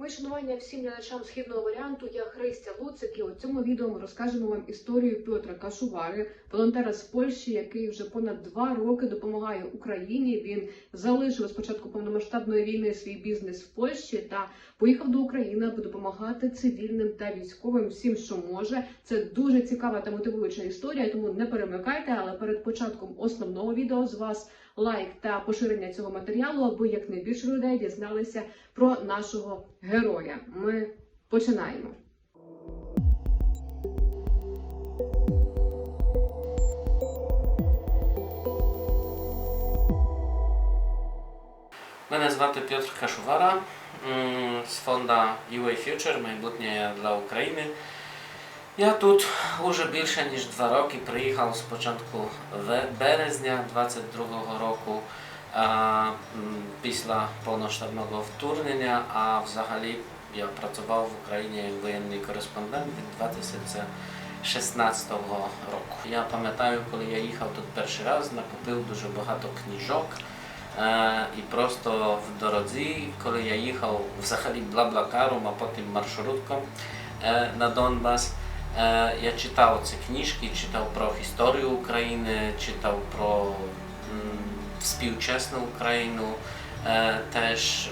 Мої шанування всім глядачам східного варіанту. Я Христя Луцик. І у цьому відео ми розкажемо вам історію Петра Кашувари, волонтера з Польщі, який вже понад два роки допомагає Україні. Він залишив спочатку повномасштабної війни свій бізнес в Польщі та поїхав до України, аби допомагати цивільним та військовим всім, що може. Це дуже цікава та мотивуюча історія. Тому не перемикайте. Але перед початком основного відео з вас лайк та поширення цього матеріалу, аби якнайбільше людей дізналися про нашого героя. Ми починаємо. Мене звати Петр Кашувара з фонду UA Future майбутнє для України. Я тут уже більше ніж два роки приїхав з початку березня 22-го року після повноштабного вторгнення, а взагалі я працював в Україні як воєнний кореспондент від 2016 року. Я пам'ятаю, коли я їхав тут перший раз, накупив дуже багато книжок. Е, і просто в дорозі, коли я їхав взагалі блаблакаром, а потім маршрутком е, на Донбас, я читав ці книжки, читав про історію України, читав про співчесну Україну, е, теж е,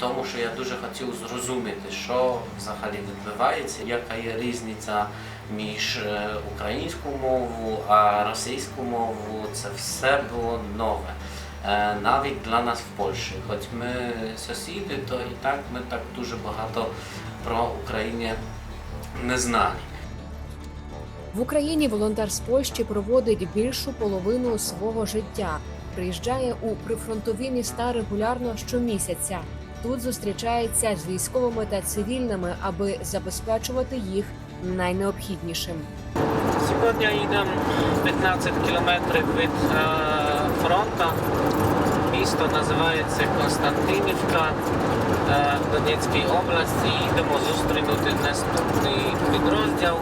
тому, що я дуже хотів зрозуміти, що взагалі відбувається, яка є різниця між е, українською мовою а російською мовою. Це все було нове. Е, навіть для нас в Польщі. Хоч ми сусіди, то і так ми так дуже багато про Україну не знали. В Україні волонтер з Польщі проводить більшу половину свого життя. Приїжджає у прифронтові міста регулярно щомісяця. Тут зустрічається з військовими та цивільними, аби забезпечувати їх найнеобхіднішим. Сьогодні йдемо 15 кілометрів від е, фронту. Місто називається Константинівка е, в Донецькій області. Їдемо зустрінути наступний підрозділ,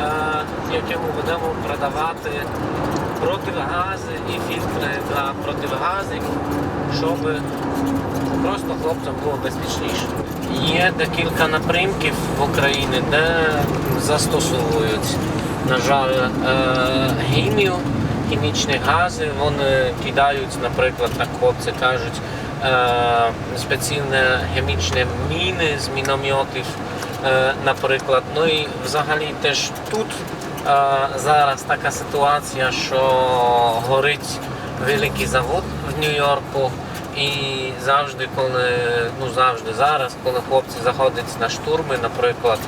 е, якому будемо продавати противогази і фільтри для противогазів, щоб просто хлопцям було безпечніше. Є декілька напрямків в Україні, де застосовують, на жаль, е, хімію, хімічні гази. Вони кидають, наприклад, так хлопці кажуть, е, спеціальні хімічні міни з мінометів, е, наприклад. Ну і взагалі теж тут е, зараз така ситуація, що горить великий завод в Нью-Йорку. І завжди, коли ну завжди зараз, коли хлопці заходять на штурми, наприклад,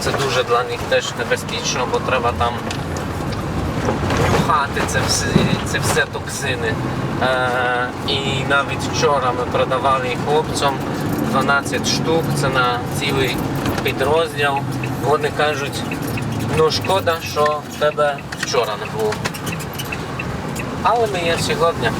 це дуже для них теж небезпечно, бо треба там нюхати це все, це все токсини. Е, і навіть вчора ми продавали хлопцям 12 штук, це на цілий підрозділ. Вони кажуть, ну шкода, що в тебе вчора не було. Але ми є сьогодні.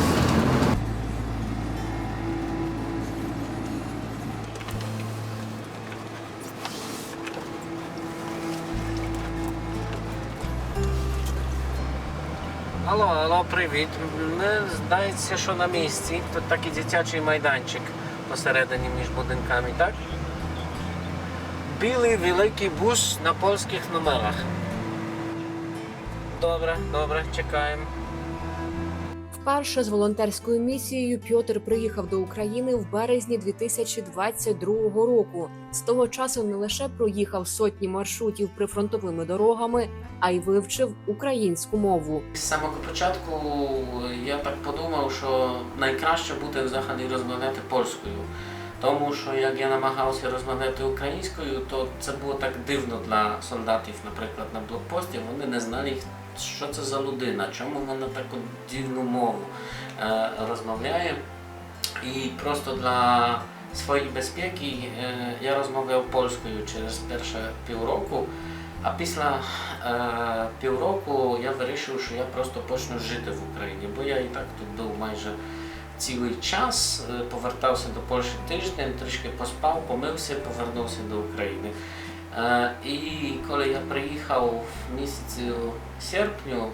Алло, алло, привіт. Мені здається, що на місці. Тут такий дитячий майданчик посередині між будинками, так? Білий великий бус на польських номерах. Добре, добре, чекаємо. Вперше з волонтерською місією Пьотр приїхав до України в березні 2022 року. З того часу не лише проїхав сотні маршрутів прифронтовими дорогами, а й вивчив українську мову. З самого початку я так подумав, що найкраще буде взагалі розмовляти польською. Тому що як я намагався розмовляти українською, то це було так дивно для солдатів, наприклад, на блокпості. Вони не знали, що це за людина, чому вона таку дивну мову е, розмовляє. І просто для своєї безпеки е, я розмовляв польською через перше півроку. А після е, півроку я вирішив, що я просто почну жити в Україні, бо я і так тут був майже цілий час, е, повертався до Польщі тиждень, трішки поспав, помився, повернувся до України. Е, і коли я приїхав в місяці серпню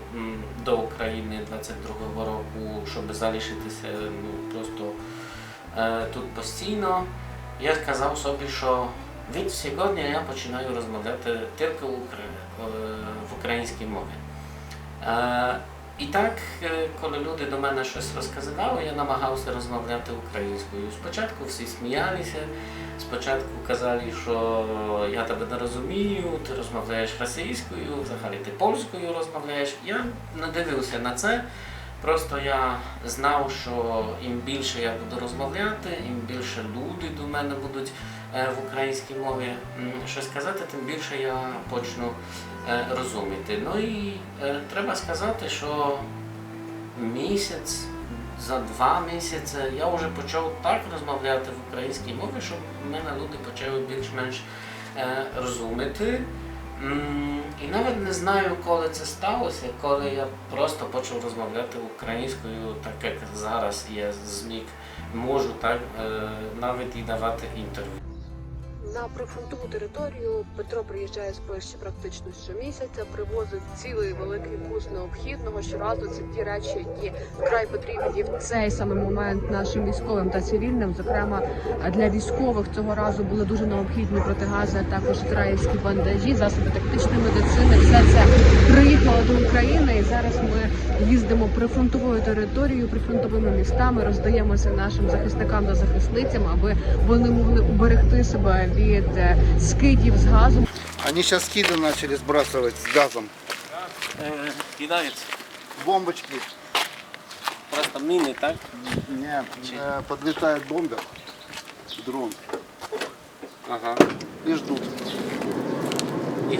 до України 22-го року, щоб залишитися ну, просто е, тут постійно, я сказав собі, що від сьогодні я починаю розмовляти тільки е, в українській мові. І так, е, коли люди до мене щось розказували, я намагався розмовляти українською. Спочатку всі сміялися, спочатку казали, що я тебе не розумію, ти розмовляєш російською, взагалі ти польською розмовляєш. Я не дивився на це. Просто я знав, що їм більше я буду розмовляти, їм більше люди до мене будуть е, в українській мові щось казати, тим більше я почну розуміти. Ну і е, треба сказати, що місяць, за два місяці я вже почав так розмовляти в українській мові, щоб мене люди почали більш-менш е, розуміти. І навіть не знаю, коли це сталося, коли я просто почав розмовляти українською, так як зараз я зміг, можу так е, навіть і давати інтерв'ю. На прифронтову територію Петро приїжджає з Польщі практично щомісяця, привозить цілий великий бус необхідного. Щоразу це ті речі, які вкрай потрібні в цей саме момент нашим військовим та цивільним. Зокрема, для військових цього разу були дуже необхідні протигази, а також краївські бандажі, засоби тактичної медицини. Все це приїхало до України, і зараз ми їздимо прифронтовою територією, прифронтовими містами, роздаємося нашим захисникам та захисницям, аби вони могли уберегти себе від е, скидів з газом. Они сейчас скиды начали сбрасывать с газом. Кидається. Бомбочки. Просто міни, так? Не, э, подлетает бомбер, дрон, Ага. и ждут. І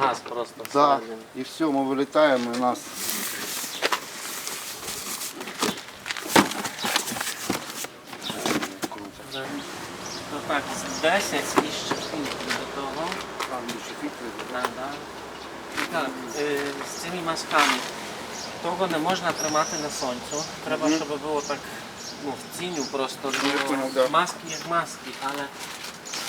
газ просто. Да, всередині. и все, мы вылетаем, и нас 10 і ще фільтри до того. фильтры. Да. І так, е, з цими масками. Того не можна тримати на сонцю. Треба, щоб було так ну, в тіню просто. Понял, да. Маски як маски, але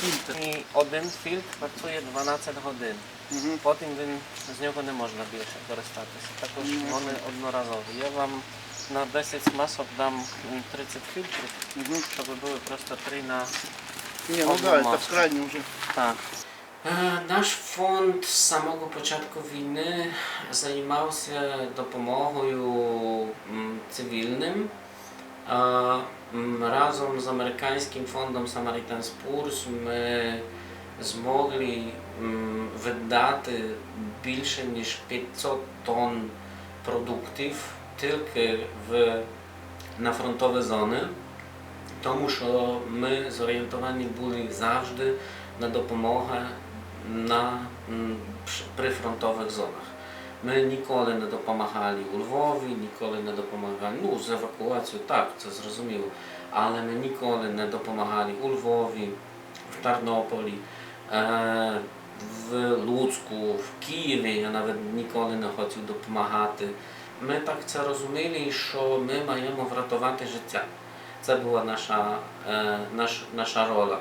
фільтр. І один фільтр працює 12 годин. Мгм. Потім він з нього не можна більше користатися. Також вони одноразові. Я вам на 10 масок дам м, 30 фільтрів, щоб були просто 3 на Не, ну Одну да, это маску. в так. Наш фонд з самого початку війни займався допомогою цивільним. Е, Разом з американським фондом Samaritan's Purse ми змогли видати більше ніж 500 тонн продуктів тільки в, на фронтові зони, тому що ми зорієнтовані були завжди на допомогу на прифронтових зонах. Ми ніколи не допомагали у Львові, ніколи не допомагали. Ну, з евакуацією, так, це зрозуміло. Але ми ніколи не допомагали у Львові, в Тернополі, е, в Луцьку, в Києві. Я навіть ніколи не хотів допомагати. Ми так це розуміли, що ми маємо врятувати життя. Це була наша, е, наш, наша роля.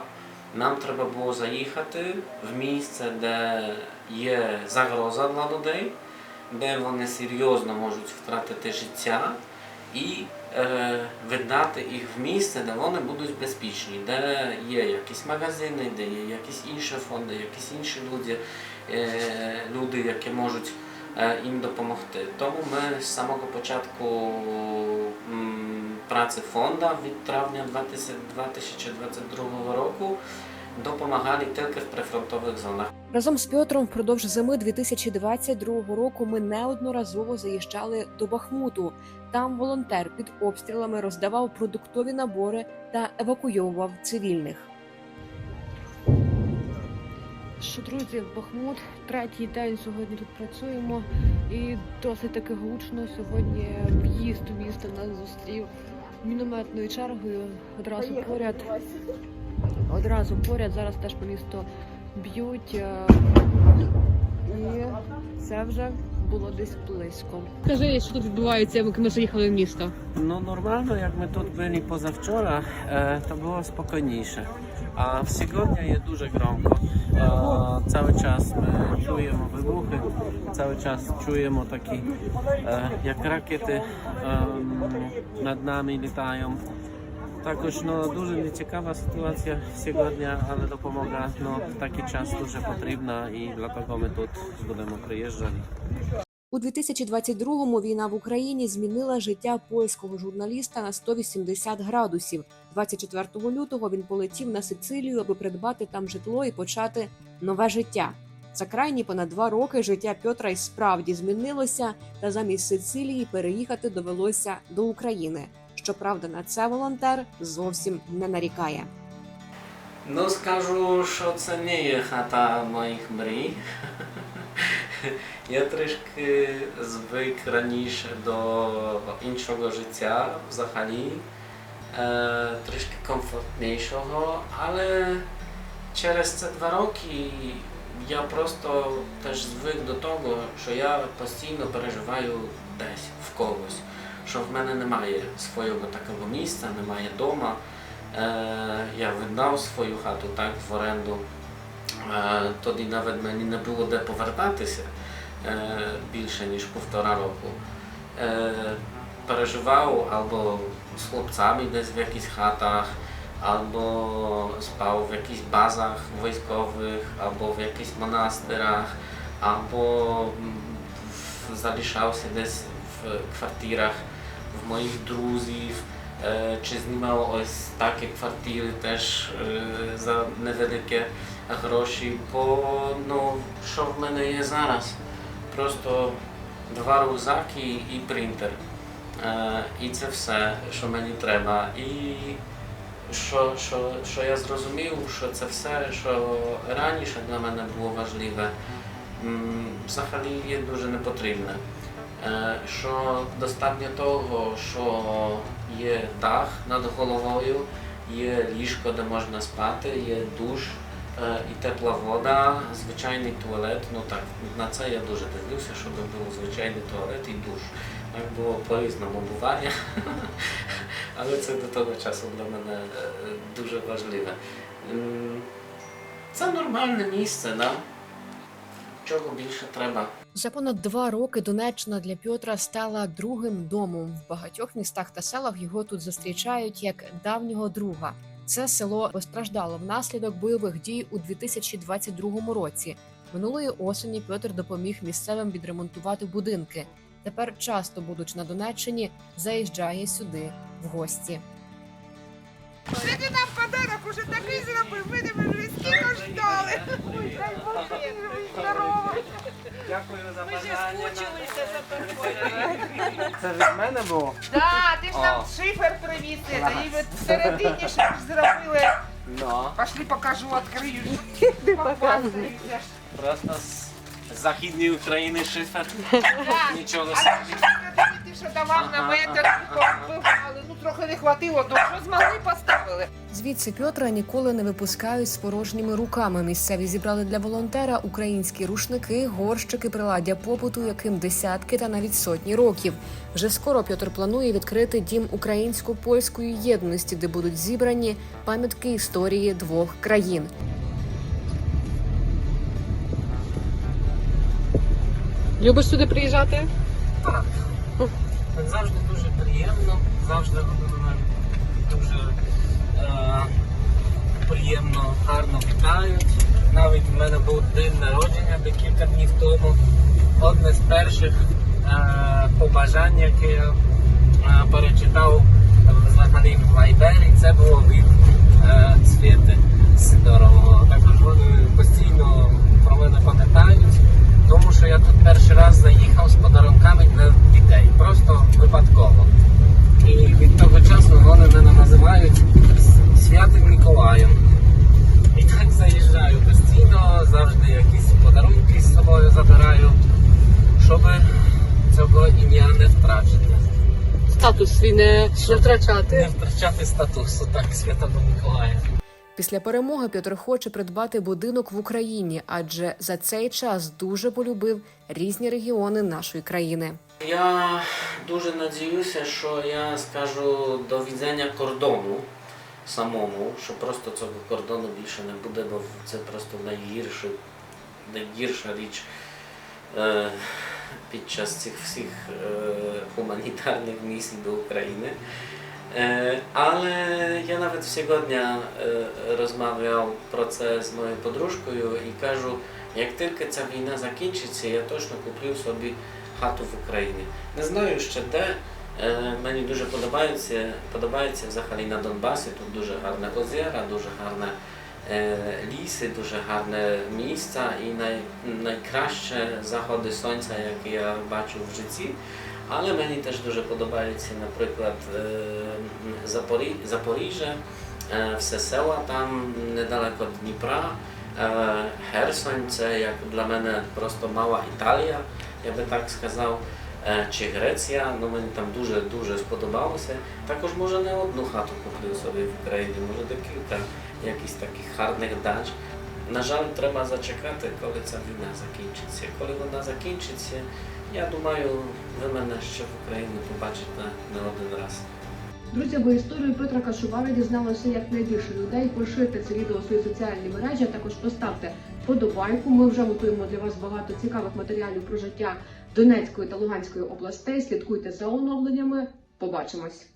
Нам треба було заїхати в місце, де є загроза для людей, де вони серйозно можуть втратити життя, і е, віддати їх в місце, де вони будуть безпечні, де є якісь магазини, де є якісь інші фонди, якісь інші люди, е, люди які можуть е, їм допомогти. Тому ми з самого початку праці фонду від травня 20- 2022 року допомагали тільки в прифронтових зонах. Разом з Пьотром впродовж зими 2022 року ми неодноразово заїжджали до Бахмуту. Там волонтер під обстрілами роздавав продуктові набори та евакуйовував цивільних. Що друзі, Бахмут, третій день сьогодні тут працюємо, і досить таки гучно. Сьогодні в'їзд у місто нас зустрів мінометною чергою. Одразу поряд, одразу поряд. Зараз теж по місту б'ють. е, І це вже було десь близько. Скажи, що тут відбувається, як ми заїхали в місто. Ну нормально, як ми тут були позавчора, е, то було спокійніше. А в сьогодні є дуже громко. Е, Цілий час ми чуємо вибухи, цілий час чуємо такі, е, як ракети Також ну, дуже нецікава ситуація сьогодні, але допомога ну, в такий час дуже потрібна і для того ми тут будемо приїжджати. У 2022-му війна в Україні змінила життя польського журналіста на 180 градусів. 24 лютого він полетів на Сицилію, аби придбати там житло і почати нове життя. За крайні понад два роки життя Пьотра й справді змінилося, та замість Сицилії переїхати довелося до України. Щоправда, на це волонтер зовсім не нарікає. Ну, скажу, що це не є хата моїх мрій. Я трішки звик раніше до іншого життя взагалі, е, трішки комфортнішого, але через ці два роки я просто теж звик до того, що я постійно переживаю десь в когось, що в мене немає свого такого місця, немає дома. Е, я віддав свою хату так в оренду. Е, тоді навіть мені не було де повертатися е, більше ніж півтора року. Переживав або з хлопцями десь в якихось хатах, або спав в якихось базах військових, або в якихось монастирах, або залишався десь в квартирах в моїх друзів. Е, Чи знімав ось такі квартири теж е, за невеликі гроші, бо ну, що в мене є зараз? Просто два рюкзаки і принтер. Е, І це все, що мені треба. І що, що, що я зрозумів, що це все, що раніше для мене було важливе, взагалі є дуже непотрібне. Е, Що достатньо того, що є дах над головою, є ліжко, де можна спати, є душ е, і тепла вода, звичайний туалет. Ну так, на це я дуже дивлюся, щоб був звичайний туалет і душ. Так було по-різному буває. Але це до того часу для мене е, дуже важливе. Це нормальне місце, да? Чого більше треба? За понад два роки Донеччина для Пьотра стала другим домом. В багатьох містах та селах його тут зустрічають як давнього друга. Це село постраждало внаслідок бойових дій у 2022 році. Минулої осені Пьотр допоміг місцевим відремонтувати будинки. Тепер, часто будучи на Донеччині, заїжджає сюди в гості. Сьогодні нам подарок уже такий зробив, Дякую за Ми ще скучилися за тобою. Це від мене було? Так, ти ж нам шифер привіз, і от всередині ж зробили. Ну, Пошли покажу, відкрию. Показуй. просто з Західної України шифер. Нічого собі. ти що давав на Ага, метр, трохи не хватило, то що змогли поставили. Звідси Пьотра ніколи не випускають з порожніми руками. Місцеві зібрали для волонтера українські рушники, горщики, приладдя побуту, яким десятки та навіть сотні років. Вже скоро Пьотр планує відкрити дім українсько-польської єдності, де будуть зібрані пам'ятки історії двох країн. Любиш сюди приїжджати? Завжди дуже приємно, завжди дуже е, приємно, гарно вітають. Навіть в мене був день народження декілька днів тому. Одне з перших е, побажань, яке я е, перечитав взагалі в Вайбері, це було від е, Світи Сидорового. Також вони постійно про мене пам'ятають, тому що я тут перший раз заїхав з подарунками для дітей. Просто випадково. І від того часу вони мене називають Святим Миколаєм. І так заїжджаю постійно, завжди якісь подарунки з собою забираю, щоб цього ім'я не втрачати. Статус свій не, не втрачати. Не втрачати статусу, так, Святого Миколая. Після перемоги Пьотр хоче придбати будинок в Україні, адже за цей час дуже полюбив різні регіони нашої країни. Я дуже надіюся, що я скажу до відзення кордону самому, що просто цього кордону більше не буде, бо це просто найгірше, найгірша річ е, під час цих всіх е, гуманітарних місій до України. Ja nawet всього дня e, розмовляв про це з моєю подружкою і кажу, як тільки ця війна закінчиться, я точно куплю собі хату в Україні. Не знаю ще де. Е, Мені дуже подобається, подобається взагалі на Донбасі. Тут дуже гарне озера, дуже гарне ліси, дуже гарне місце і най, найкраще заходи сонця, які я бачу в житті. Але мені теж дуже подобається, наприклад, е, Запорі... Запоріжжя, е, все села там недалеко Дніпра. Херсонь це як для мене просто мала Італія, я би так сказав. Е, Чи Греція, ну мені там дуже дуже сподобалося. Також може не одну хату куплю собі в Україні, може декілька якісь таких гарних дач. На жаль, треба зачекати, коли ця війна закінчиться. Коли вона закінчиться, я думаю, ви мене ще в Україні побачите не один раз. Друзі, бо історію Петра Кашувари дізналося якнайбільше людей. Поширте це відео у свої соціальні мережі. а Також поставте вподобайку. Ми вже готуємо для вас багато цікавих матеріалів про життя Донецької та Луганської областей. Слідкуйте за оновленнями. Побачимось.